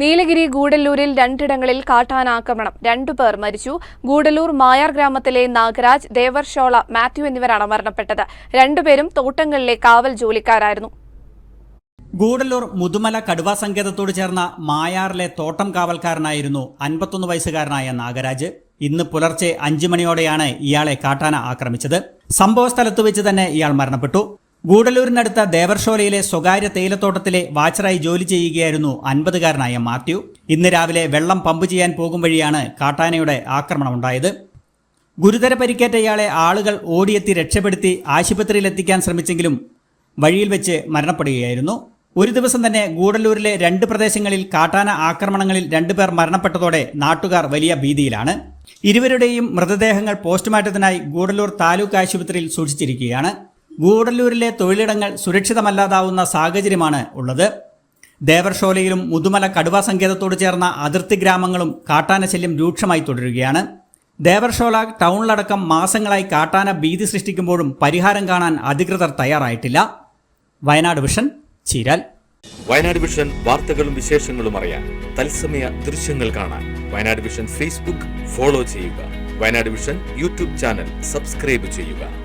നീലഗിരി ഗൂഡല്ലൂരിൽ രണ്ടിടങ്ങളിൽ കാട്ടാനാക്രമണം രണ്ടുപേർ മരിച്ചു. ഗൂഡല്ലൂർ മായാർ ഗ്രാമത്തിലെ നാഗരാജ് ദേവർഷോള മാത്യു എന്നിവരാണ് മരണപ്പെട്ടത്. രണ്ടുപേരും തോട്ടങ്ങളിലെ കാവൽ ജോലിക്കാരായിരുന്നു. ഗൂഡല്ലൂർ മുതുമല കടുവാ സങ്കേതത്തോട് ചേർന്ന മായാറിലെ തോട്ടം കാവൽക്കാരനായിരുന്നു അൻപത്തൊന്ന് വയസ്സുകാരനായ നാഗരാജ്. ഇന്ന് പുലർച്ചെ അഞ്ചു മണിയോടെയാണ് ഇയാളെ കാട്ടാന ആക്രമിച്ചത്. സംഭവ സ്ഥലത്ത് വെച്ച് തന്നെ ഇയാൾ മരണപ്പെട്ടു. ഗൂഡല്ലൂരിനടുത്ത ദേവർഷോലയിലെ സ്വകാര്യ തേയിലത്തോട്ടത്തിലെ വാച്ചറായി ജോലി ചെയ്യുകയായിരുന്നു അൻപതുകാരനായ മാത്യു. ഇന്ന് രാവിലെ വെള്ളം പമ്പ് ചെയ്യാൻ പോകും വഴിയാണ് കാട്ടാനയുടെ ആക്രമണമുണ്ടായത്. ഗുരുതര പരിക്കേറ്റ ഇയാളെ ആളുകൾ ഓടിയെത്തി രക്ഷപ്പെടുത്തി ആശുപത്രിയിൽ എത്തിക്കാൻ ശ്രമിച്ചെങ്കിലും വഴിയിൽ വെച്ച് മരണപ്പെടുകയായിരുന്നു. ഒരു ദിവസം തന്നെ ഗൂഡല്ലൂരിലെ രണ്ട് പ്രദേശങ്ങളിൽ കാട്ടാന ആക്രമണങ്ങളിൽ രണ്ടുപേർ മരണപ്പെട്ടതോടെ നാട്ടുകാർ വലിയ ഭീതിയിലാണ്. ഇരുവരുടെയും മൃതദേഹങ്ങൾ പോസ്റ്റ്മോർട്ടത്തിനായി ഗൂഡല്ലൂർ താലൂക്ക് ആശുപത്രിയിൽ സൂക്ഷിച്ചിരിക്കുകയാണ്. ഗൂഡല്ലൂരിലെ തൊഴിലിടങ്ങൾ സുരക്ഷിതമല്ലാതാവുന്ന സാഹചര്യമാണ് ഉള്ളത്. ദേവർഷോലയിലും മുതുമല കടുവ സങ്കേതത്തോട് ചേർന്ന അതിർത്തി ഗ്രാമങ്ങളും കാട്ടാന ശല്യം രൂക്ഷമായി തുടരുകയാണ്. ദേവർഷോല ടൗണിലടക്കം മാസങ്ങളായി കാട്ടാന ഭീതി സൃഷ്ടിക്കുമ്പോഴും പരിഹാരം കാണാൻ അധികൃതർ തയ്യാറായിട്ടില്ല. വയനാട് വിഷൻ ചീരാൽ. വയനാട് വിഷൻ വാർത്തകളും വിശേഷങ്ങളും അറിയാൻ തത്സമയ ദൃശ്യങ്ങൾ കാണാൻ വയനാട് വിഷൻ ഫേസ്ബുക്ക് ഫോളോ ചെയ്യുക. Wayanad vision YouTube channel subscribe ചെയ്യുക.